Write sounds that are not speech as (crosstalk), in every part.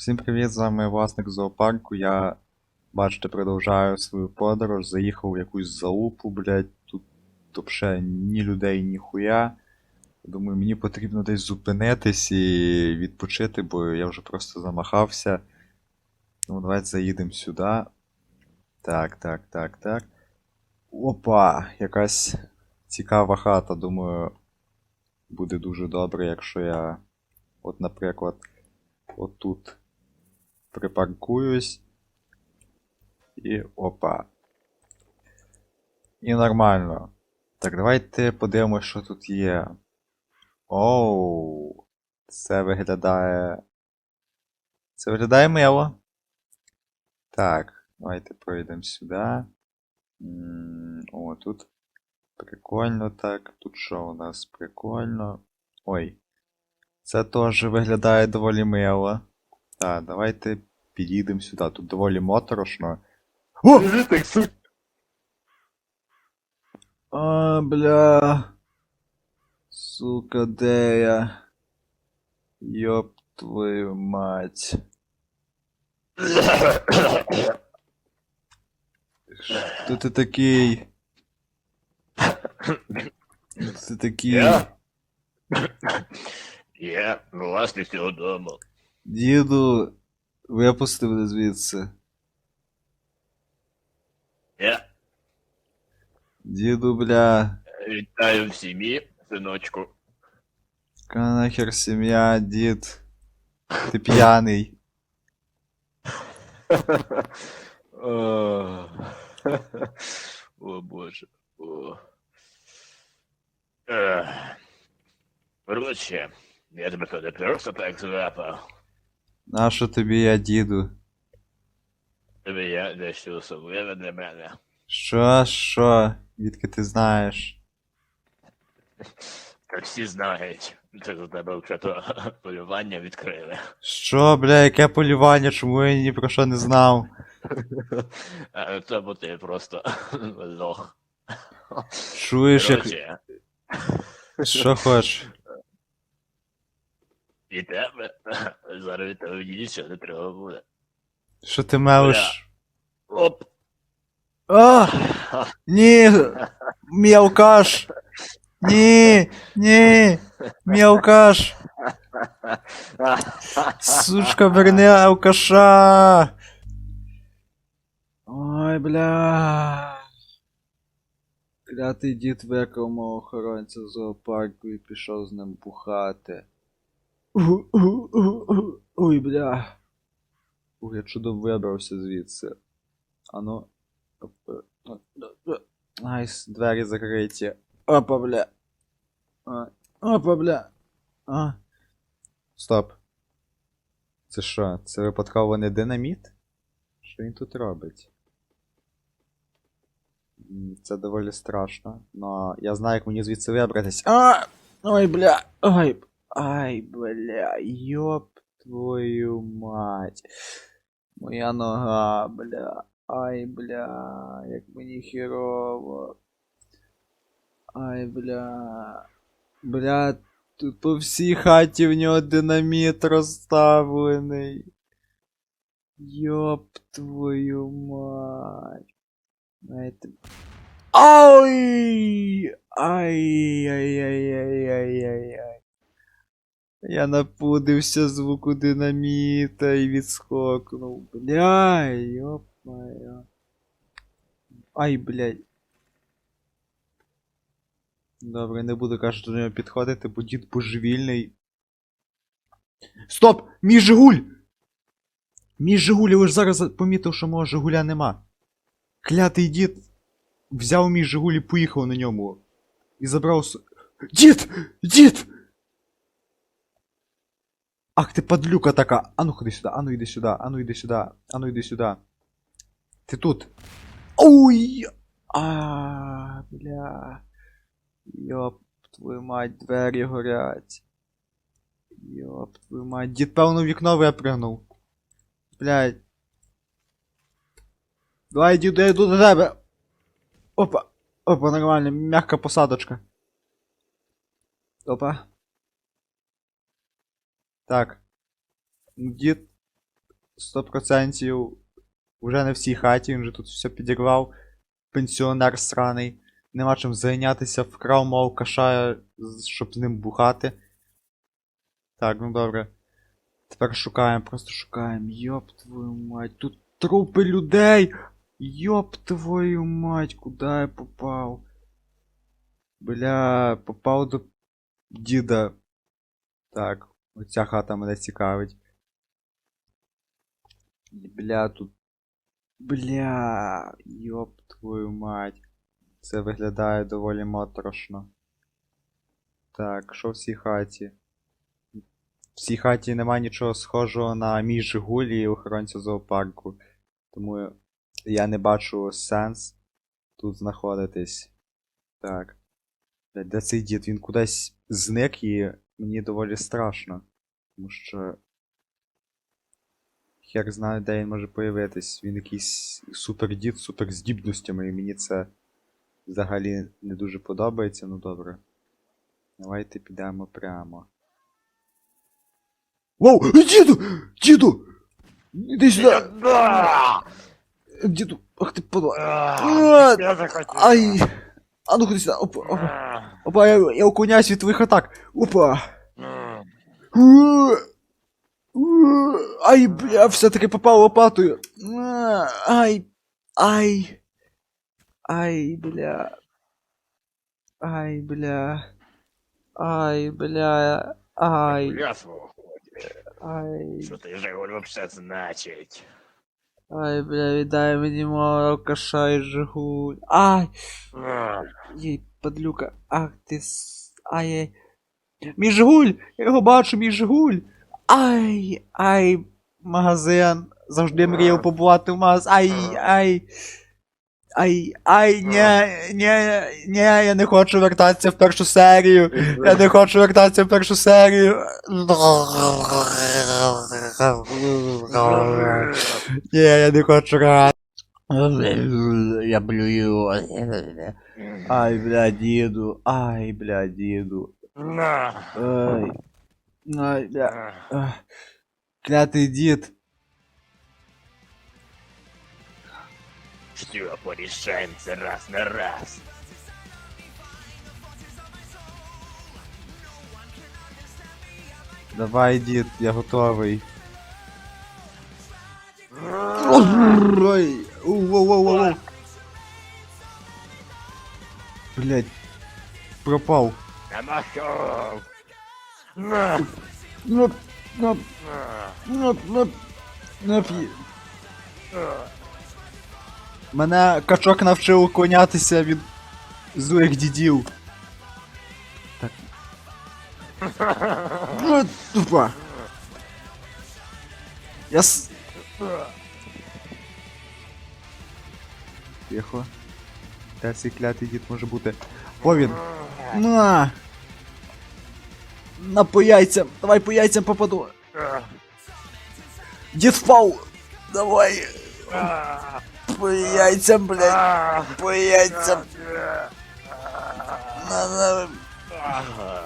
Всім привіт, з вами власник зоопарку. Я, бачите, продовжую свою подорож. Заїхав в якусь залупу, блядь. Тут взагалі ні людей, ні хуя. Думаю, мені потрібно десь зупинитись і відпочити, бо я вже просто замахався. Ну, давайте заїдемо сюди. Так, так, так, так. Опа! Якась цікава хата. Думаю, буде дуже добре, якщо я. От, наприклад, отут припаркуюсь. І опа. І нормально. Так, давайте подивимось, що тут є. Оу. Це виглядає. Це виглядає мило. Так, давайте пройдемо сюди. О, тут прикольно так. Тут що у нас прикольно. Ой. Це теж виглядає доволі мило. Так, давайте підійдемо сюди. Тут доволі моторошно. О! А, бля. Сука, де я? Ёб твою мать. Хто ти такий? Ти такий? Я? Я власник цього дому. Діду, випусти мене звідси. Я Діду, бля. вітаю в сім'ї, синочку. Яка нахер сім'я, дід? Ти п'яний. (laughs) О, О боже. О. Ех. Коротше, я тебе то не просто так злапав. Нащо тобі я, діду? Тобі я дещо особливе для мене. Що, що? Відки ти знаєш? Та всі знають. Це за тебе вчора полювання відкрили. Що, бля, яке полювання, чому я ні про що не знав? А це бо ти просто лох. Чуєш, як... Що хочеш? І тебе зараз від тебе нічого не треба буде. Що ти мелиш? Оп! А! Ні! Мій алкаш! Ні! Ні! Мій алкаш! Сучка, верни алкаша! Ой, бля. Клятий дід викрав мого охоронця з зоопарку і пішов з ним бухати. Ой, бля. Ух, я чудом вибрався звідси. Ану. Опа. Найс, двері закриті. Опа, бля. Опа, бля. А. Стоп. Це що? Це випадково не динаміт? Що він тут робить? Це доволі страшно. Но я знаю, як мені звідси вибратись. А! Ой, бля! Ой! Ай, бля, ёб твою мать. Моя нога, бля. Ай, бля, як мені херово. Ай, бля. Бля, тут по всій хаті в нього динаміт розставлений. Йоп твою мать. Знаєте... Ай! Ай-яй-яй-яй-яй-яй. Я напудився звуку динаміта і відскокнув. Бля, йоп. Ай, блядь. Добре, не буду каже, до нього підходити, бо дід божевільний. Стоп! Мій Жигуль! Мій Жигуль, я лише зараз помітив, що мого Жигуля нема. Клятий дід взяв мій Жигуль і поїхав на ньому. І забрав. Дід! Дід! Ах ти падлюка така! Ану ходи сюди, ану йди сюди, ану йди сюди, ану йди сюди. Ти тут. Ой! А, бля. Йоп, твою мать, двері горять. Йоп, твою мать. Дід, певно, вікно випригнув. Блядь. Давай, діду, я йду до тебе. Опа. Опа, нормально, мягка посадочка. Опа. Так. Дід 100% уже не в цій хаті, він же тут все підірвав. Пенсіонер сраний. Нема чим зайнятися, вкрав мого алкаша, щоб з ним бухати. Так, ну добре. Тепер шукаємо, просто шукаємо. Йоп твою мать, тут трупи людей! Йоп твою мать, куди я попав? Бля, попав до діда. Так, оця хата мене цікавить. Бля, тут. Бля, йоп твою мать. Це виглядає доволі моторошно. Так, що в цій хаті? В цій хаті немає нічого схожого на мій Жигуль і охоронця зоопарку. Тому я не бачу сенс тут знаходитись. Так. Де цей дід? Він кудись зник і мені доволі страшно. Тому що. Хер знає, де він може появитись. Він якийсь супердід з суперздібностями, і мені це взагалі не дуже подобається, ну добре. Давайте підемо прямо. Воу! Діду! Діду! Іди сюди! Діду, ах ти подла. Ай! А ну ходи сюди, опа, опа. А, я, я уклоняюсь від твоїх атак. Опа! м. Уа! Уа! Ай, бля, все-таки попав лопатою. А, Ай. Ай. Ай, бля. Ай, бля. Ай, бля. Ай. Ай. Що ти Жигуль вообще значить? Ай, бля, мені мого алкаша і жигу. Ай. Ей, подлюка. Ах ти с. Ай. Мій жигуль! Я його бачу, мій жигуль! Ай! Ай! Магазин! Завжди мріяв побувати в магаз. Ай! Ай! Ай! Ай! Ні! Ні! Ні! Я не хочу вертатися в першу серію! Я не хочу вертатися в першу серію! Ні, я не хочу грати. Я блюю. Ай, бля, діду. Ай, бля, діду. Ай. Ай, бля. Клятий дід. Все, порішаємо це раз на раз. Давай, дід, я готовий. Ой. Воу-воу-воу-воу. Блять. Пропав. Намахав. На. Нап, нап, На. нап, нап. Мене качок навчив уклонятися від злих дідів. Так. Ну, Тупа. Я с... Тихо. Де цей клятий дід може бути? О він. На! На по яйцям! Давай по яйцям попаду! Дід впав! Давай! По яйцям, блядь! По яйцям! На, на. Ага.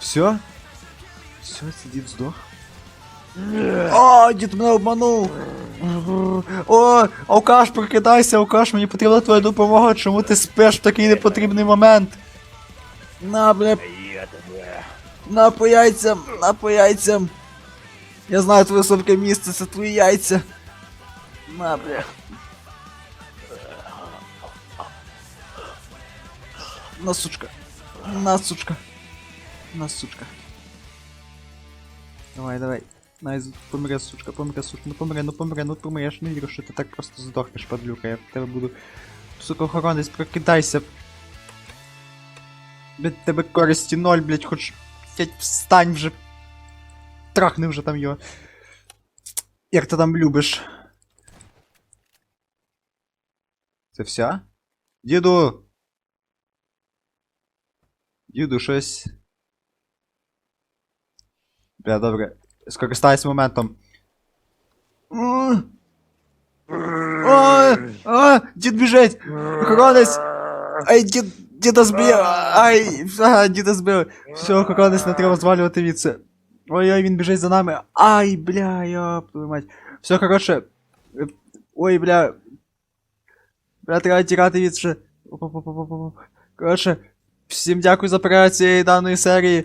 Все? Все, дід здох? О, дід мене обманув! О, алкаш, прокидайся, алкаш, мені потрібна твоя допомога, чому ти спиш в такий непотрібний момент? На, бля, на по яйцям, на по яйцям. Я знаю твоє слабке місце, це твої яйця. На, бля. На, сучка. На, сучка. На, сучка. Давай, давай. Най, з- помре, сучка, помре, сучка, ну помре, ну помре, ну помре, я ж не вірю, що ти так просто здохнеш, падлюка, я тебе буду... Сука, охоронець, прокидайся. Від тебе користі ноль, блять, хоч... Блять, встань вже. Трахни вже там його. Як ти там любиш. Це вся? Діду! Діду, щось. Бля, добре. Скористаюсь моментом. М, А, а, дід біжить! Охоронець! Ай, дід, діда збив! Ай, ага, діда збив! Все, охоронець, не треба звалювати від це. Ой-ой, він біжить за нами. Ай, бля, ёб твою мать. Все, коротше. е, Ой, бля. Бля, треба тікати від ще. Коротше, всім дякую за перегляд цієї даної серії.